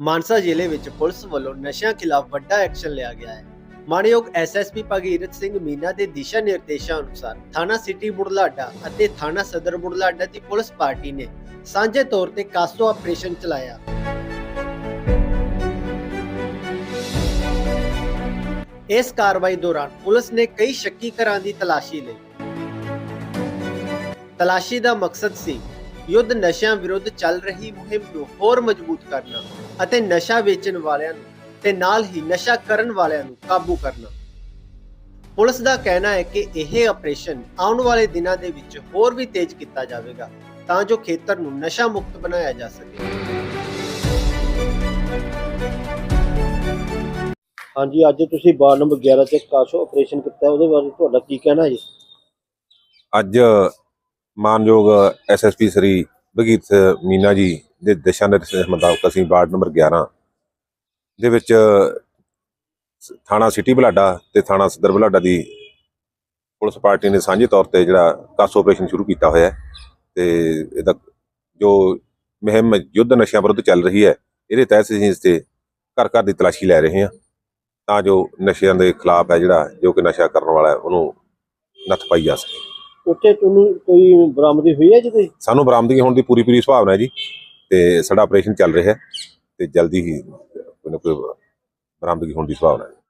ਮਾਨਸਾ ਜ਼ਿਲ੍ਹੇ ਵਿੱਚ ਪੁਲਿਸ ਵੱਲੋਂ ਨਸ਼ਿਆਂ ਖਿਲਾਫ ਵੱਡਾ ਐਕਸ਼ਨ ਲਿਆ ਗਿਆ ਹੈ। ਮਾਣਯੋਗ ਐਸਐਸਪੀ ਭਗੀਰਥ ਸਿੰਘ ਮੀਨਾ ਦੇ ਦਿਸ਼ਾ ਨਿਰਦੇਸ਼ਾਂ ਅਨੁਸਾਰ ਥਾਣਾ ਸਿਟੀ ਬੁਢਲਾਡਾ ਅਤੇ ਥਾਣਾ ਸਦਰ ਬੁਢਲਾਡਾ ਦੀ ਪੁਲਿਸ ਪਾਰਟੀ ਨੇ ਸਾਂਝੇ ਤੌਰ ਤੇ ਕਾਸੋ ਆਪਰੇਸ਼ਨ ਚਲਾਇਆ। ਇਸ ਕਾਰਵਾਈ ਦੌਰਾਨ ਪੁਲਿਸ ਨੇ ਕਈ ਸ਼ੱਕੀ ਘਰਾਂ ਦੀ ਤਲਾਸ਼ੀ ਲਈ। ਤਲਾਸ਼ੀ ਦਾ ਮਕਸਦ ਸੀ, ਯੁੱਧ ਨਸ਼ਿਆਂ ਵਿਰੁੱਧ ਚੱਲ ਰਹੀ ਮੁਹਿੰਮ ਨੂੰ ਹੋਰ ਮਜ਼ਬੂਤ ਕਰਨਾ। ਅਤੇ ਨਸ਼ਾ ਵੇਚਣ ਵਾਲਿਆਂ ਨੂੰ ਤੇ ਨਾਲ ਹੀ ਨਸ਼ਾ ਕਰਨ ਵਾਲਿਆਂ ਨੂੰ ਕਾਬੂ ਕਰਨਾ। ਪੁਲਿਸ ਦਾ ਕਹਿਣਾ ਹੈ ਕਿ ਇਹ ਆਪਰੇਸ਼ਨ ਆਉਣ ਵਾਲੇ ਦਿਨਾਂ ਦੇ ਵਿੱਚ ਹੋਰ ਵੀ ਤੇਜ਼ ਕੀਤਾ ਜਾਵੇਗਾ ਤਾਂ ਜੋ ਖੇਤਰ ਨੂੰ ਨਸ਼ਾ ਮੁਕਤ ਬਣਾਇਆ ਜਾ ਸਕੇ। ਹਾਂਜੀ ਅੱਜ ਤੁਸੀਂ ਵਾਰਡ ਨੰਬਰ 11 ਤੇ ਕਾਸ਼ੋ ਆਪਰੇਸ਼ਨ ਕੀਤਾ ਉਹਦੇ ਬਾਰੇ ਤੁਹਾਡਾ ਕੀ ਕਹਿਣਾ ਜੀ? ਅੱਜ ਮਾਨਯੋਗ ਐਸਐਸਪੀ ਸ੍ਰੀ ਭਗੀਤ ਮੀਨਾ ਜੀ ਦੇ ਦਿਸ਼ਾ ਨਿਰਦੇਸ਼ ਮੁਤਾਬਕ ਅਸੀਂ ਵਾਰਡ ਨੰਬਰ 11 ਦੇ ਵਿੱਚ ਥਾਣਾ ਸਿਟੀ ਬਲਾਡਾ ਤੇ ਥਾਣਾ ਸਦਰ ਬਲਾਡਾ ਦੀ ਪੁਲਿਸ ਪਾਰਟੀ ਨੇ ਸਾਂਝੇ ਤੌਰ ਤੇ ਜਿਹੜਾ ਕਾਸ ਆਪਰੇਸ਼ਨ ਸ਼ੁਰੂ ਕੀਤਾ ਹੋਇਆ ਹੈ ਤੇ ਇਹਦਾ ਜੋ ਮੁਹਿੰਮ ਯੁੱਧ ਨਸ਼ਿਆਂ ਵਿਰੁੱਧ ਚੱਲ ਰਹੀ ਹੈ ਇਹਦੇ ਤਹਿਤ ਅਸੀਂ ਇਸ ਤੇ ਘਰ ਘਰ ਦੀ ਤਲਾਸ਼ੀ ਲੈ ਰਹੇ ਹਾਂ ਤਾਂ ਜੋ ਨਸ਼ਿਆਂ ਦੇ ਖਿਲਾਫ ਹੈ ਜਿਹੜਾ ਜੋ ਕਿ ਨਸ਼ਾ ਕਰਨ ਵਾਲਾ ਹੈ ਉਹਨੂੰ ਨੱਥ ਪਾਈ ਜਾ ਸਕੇ। ਉੱਥੇ ਤੁਹਾਨੂੰ ਕੋਈ ਬਰਾਮਦੀ ਹੋਈ ਹੈ ਜੀ ਕੋਈ ਸਾਨੂੰ ਬਰਾਮਦਗੀ ਹੋਣ ਦੀ ਪੂਰੀ ਪੂਰੀ ਸੰਭਾਵਨਾ ਹੈ ਜੀ। ਤੇ ਸਾਡਾ ਆਪਰੇਸ਼ਨ ਚੱਲ ਰਿਹਾ ਹੈ ਤੇ ਜਲਦੀ ਹੀ ਕੋਈ ਨਾ ਕੋਈ ਬਰਾਮਦਗੀ ਹੋਣ ਦੀ ਸੰਭਾਵਨਾ ਹੈ।